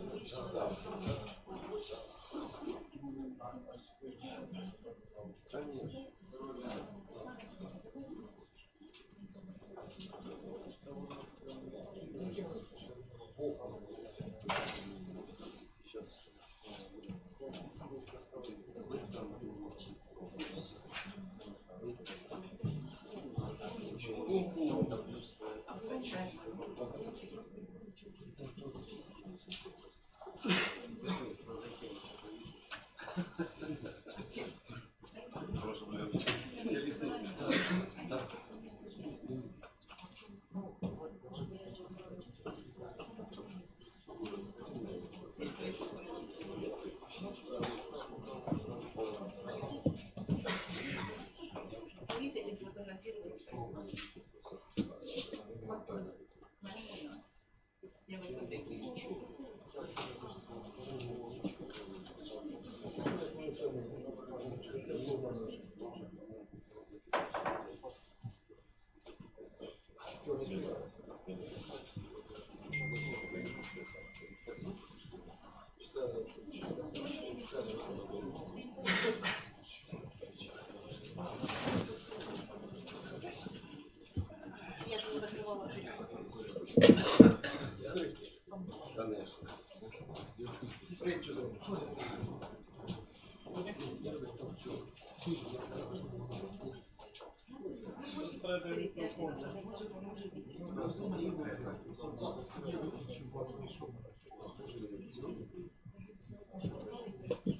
Сейчас. Дякую.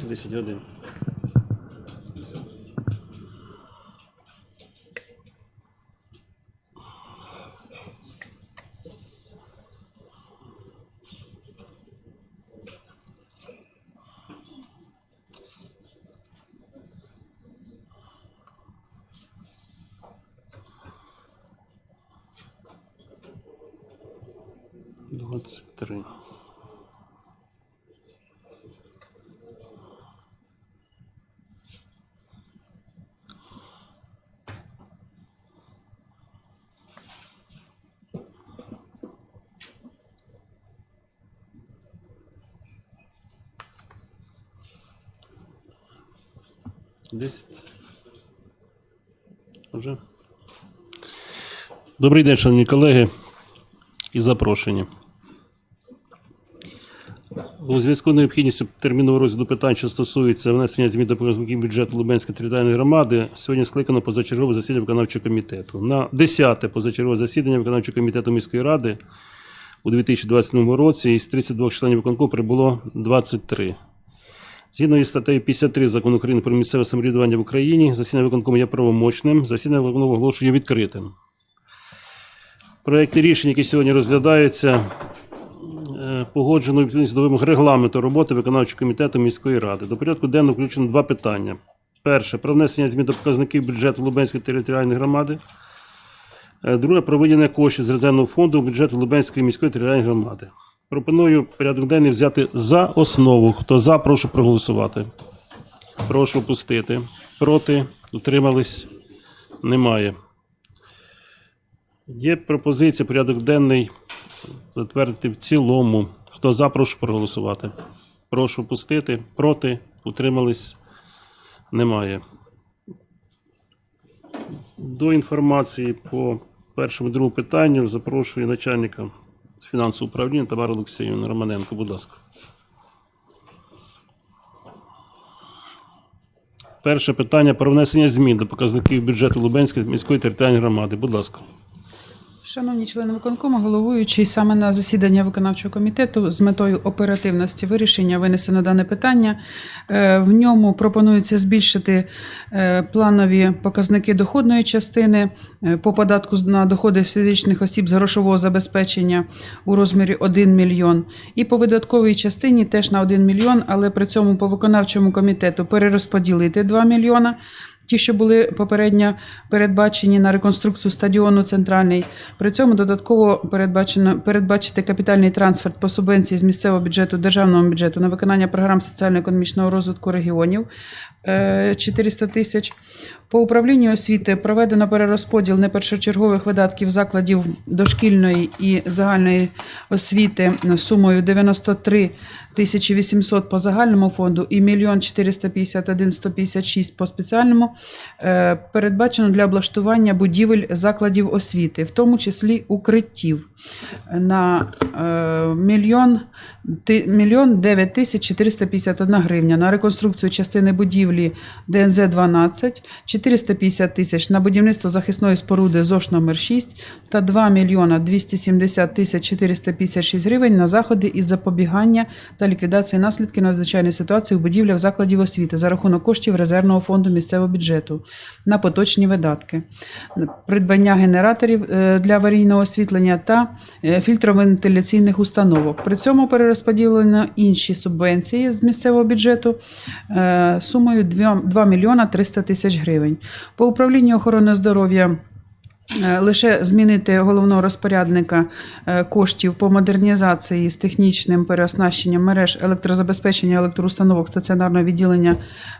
6, 10 годин. Двадцать три. Десять. Уже. Добрий день, шановні колеги і запрошені. У зв'язку з необхідністю термінового розгляду питань, що стосуються внесення змін до показників бюджету Лубенської територіальної громади, сьогодні скликано позачергове засідання виконавчого комітету. На 10-те позачергове засідання виконавчого комітету міської ради у 2027 році із 32 членів виконкому прибуло 23. Згідно із статтею 53 Закону України про місцеве самоврядування в Україні, засідання виконкому є правомочним, засідання виконкому оголошує відкритим. Проекти рішень, які сьогодні розглядаються, е, погоджено відповідно до вимог регламенту роботи виконавчого комітету міської ради. До порядку денного включено два питання. Перше про внесення змін до показників бюджету Лубенської територіальної громади. Е, Друге про виділення коштів з резервного фонду бюджету Лубенської міської територіальної громади. Пропоную порядок денний взяти за основу. Хто за, прошу проголосувати. Прошу пустити. Проти? Утримались? Немає. Є пропозиція порядок денний затвердити в цілому. Хто за, прошу проголосувати. Прошу пустити. Проти? Утримались? Немає. До інформації по першому другому питанню запрошую начальника фінансового управління Тамара Олексіївна Романенко. Будь ласка. Перше питання про внесення змін до показників бюджету Лубенської міської територіальної громади. Будь ласка. Шановні члени виконкому, головуючий саме на засідання виконавчого комітету з метою оперативності вирішення винесено дане питання. Е, В ньому пропонується збільшити е, планові показники доходної частини е, по податку на доходи фізичних осіб з грошового забезпечення у розмірі 1 мільйон. І по видатковій частині теж на 1 мільйон, але при цьому по виконавчому комітету перерозподілити 2 мільйона. Ті, що були попередньо передбачені на реконструкцію стадіону центральний, при цьому додатково передбачено передбачити капітальний трансфер по субвенції з місцевого бюджету державного бюджету на виконання програм соціально-економічного розвитку регіонів е, 400 тисяч. По управлінню освіти проведено перерозподіл непершочергових видатків закладів дошкільної і загальної освіти сумою 93 тисячі 800 по загальному фонду і 1 451 156 по спеціальному е, передбачено для облаштування будівель закладів освіти, в тому числі укриттів на е, мільйон, мільйон 9 тисяч 451 гривня. На реконструкцію частини будівлі ДНЗ 12, 450 тисяч на будівництво захисної споруди ЗОШ номер 6 та 2 мільйона 270 тисяч 456 гривень на заходи із запобігання та ліквідації наслідків надзвичайної ситуації у будівлях закладів освіти за рахунок коштів резервного фонду місцевого бюджету на поточні видатки, придбання генераторів е, для аварійного освітлення та е, фільтровентиляційних установок. При цьому перерозподілено інші субвенції з місцевого бюджету е, сумою 2 2 мільйона 300 тисяч гривень. По управлінню охорони здоров'я Лише змінити головного розпорядника е, коштів по модернізації з технічним переоснащенням мереж електрозабезпечення електроустановок стаціонарного відділення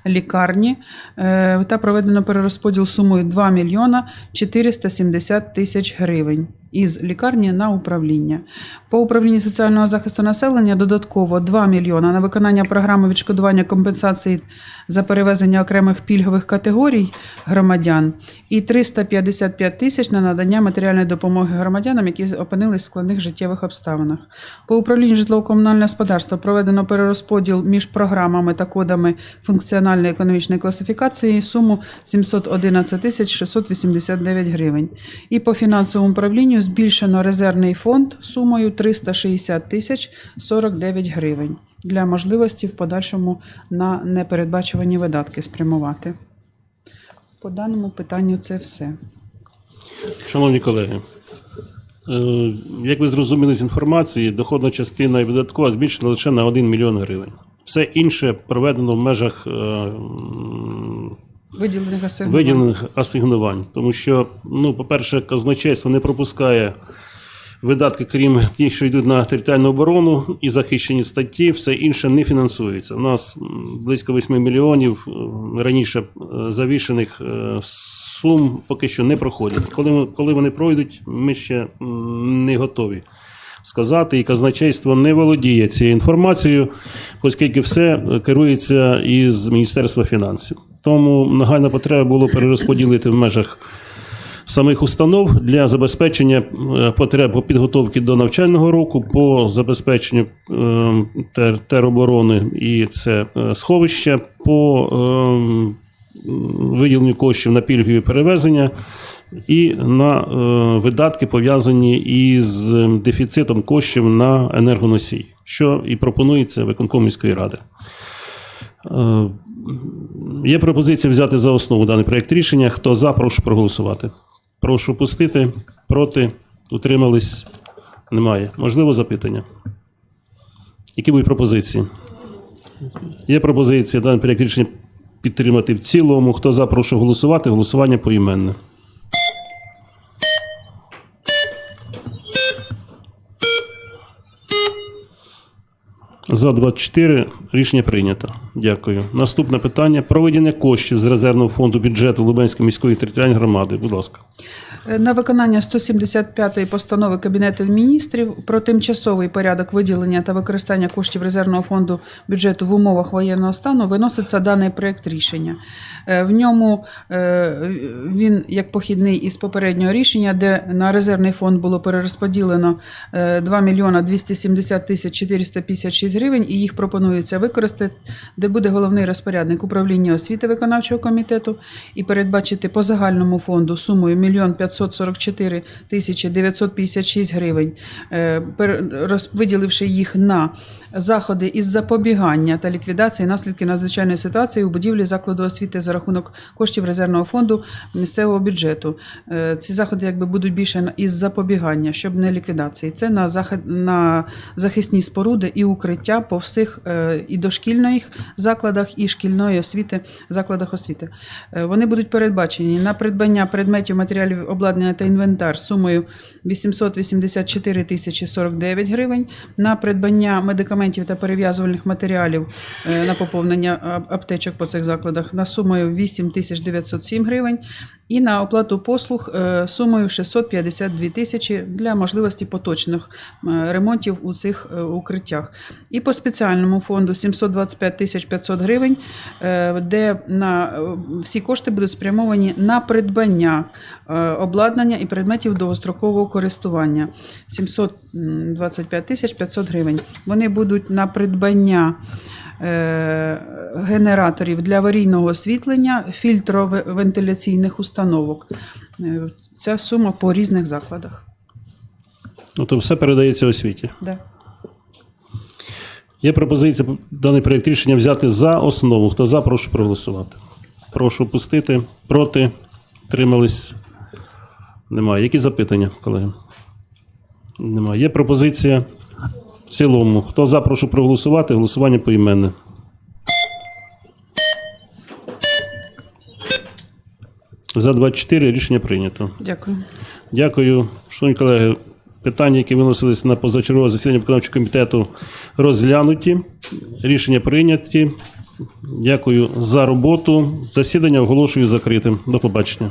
лікарні е, та проведено перерозподіл сумою 2 мільйона 470 тисяч гривень із лікарні на управління. По управлінні соціального захисту населення додатково 2 мільйона на виконання програми відшкодування компенсації за перевезення окремих пільгових категорій громадян і 355 тисяч на надання матеріальної допомоги громадянам, які опинились в складних життєвих обставинах. По управлінню житлово-комунального господарства проведено перерозподіл між програмами та кодами функціональної економічної класифікації суму 711 тисяч 689 гривень. І по фінансовому управлінню збільшено резервний фонд сумою 360 тисяч 49 гривень для можливості в подальшому на непередбачувані видатки спрямувати. По даному питанню це все. Шановні колеги, е, як ви зрозуміли з інформації, доходна частина і видаткова збільшена лише на 1 мільйон гривень. Все інше проведено в межах е, Виділених асигнувань. виділених асигнувань. Тому що, ну, по-перше, казначейство не пропускає видатки, крім тих, що йдуть на територіальну оборону і захищені статті, все інше не фінансується. У нас близько 8 мільйонів е, раніше завішених сум поки що не проходять. Коли, коли вони пройдуть, ми ще не готові. Сказати, і казначейство не володіє цією інформацією, оскільки все е, керується із Міністерства фінансів. Тому нагальна потреба було перерозподілити в межах самих установ для забезпечення е, потреб по підготовці до навчального року, по забезпеченню е, тероборони і це е, сховище, по е, м, виділенню коштів на пільгові перевезення і на е, видатки, пов'язані із дефіцитом коштів на енергоносії, що і пропонується виконком міської ради. Е, Є пропозиція взяти за основу даний проєкт рішення. Хто за, прошу проголосувати. Прошу пустити. Проти. Утримались? Немає. Можливо, запитання. Які будуть пропозиції? Є пропозиція даний проєкт рішення підтримати в цілому. Хто за, прошу голосувати. Голосування поіменне. За 24 рішення прийнято. Дякую. Наступне питання: проведення коштів з резервного фонду бюджету Лубенської міської територіальної громади. Будь ласка. Е, На виконання 175-ї постанови Кабінету міністрів про тимчасовий порядок виділення та використання коштів резервного фонду бюджету в умовах воєнного стану виноситься даний проєкт рішення. Е, В ньому е, він як похідний із попереднього рішення, де на резервний фонд було перерозподілено е, 2 мільйона 270 тисяч 456 гривень, і їх пропонується використати, де буде головний розпорядник управління освіти виконавчого комітету і передбачити по загальному фонду сумою 1 544 тисячі 956 гривень, е, пер- роз- виділивши їх на заходи із запобігання та ліквідації наслідків надзвичайної ситуації у будівлі закладу освіти за рахунок коштів резервного фонду місцевого бюджету. Е, Ці заходи якби будуть більше із запобігання, щоб не ліквідації. Це на захід на захисні споруди і укриття по всіх е, і дошкільних закладах, і шкільної освіти, закладах освіти. Вони будуть передбачені на придбання предметів, матеріалів обладнання та інвентар сумою 884 тисячі 49 гривень, на придбання медикаментів та перев'язувальних матеріалів е, на поповнення аптечок по цих закладах на сумою 8 тисяч 907 гривень і на оплату послуг е, сумою 652 тисячі для можливості поточних е, ремонтів у цих е, укриттях. І по спеціальному фонду 725 тисяч 500 гривень, де на всі кошти будуть спрямовані на придбання обладнання і предметів довгострокового користування 725 тисяч 500 гривень. Вони будуть на придбання генераторів для аварійного освітлення, фільтровентиляційних установок. Е, Ця сума по різних закладах. Ну, то все передається освіті. Да. Є пропозиція даний проєкт рішення взяти за основу. Хто за, прошу проголосувати. Прошу пустити. Проти. Тримались. Немає. Які запитання, колеги? Немає. Є пропозиція в цілому. Хто за, прошу проголосувати. Голосування поіменне. За 24 рішення прийнято. Дякую. Дякую, шановні колеги. Питання, які виносились на позачергове засідання виконавчого комітету, розглянуті. Рішення прийняті. Дякую за роботу. Засідання оголошую закритим. До побачення.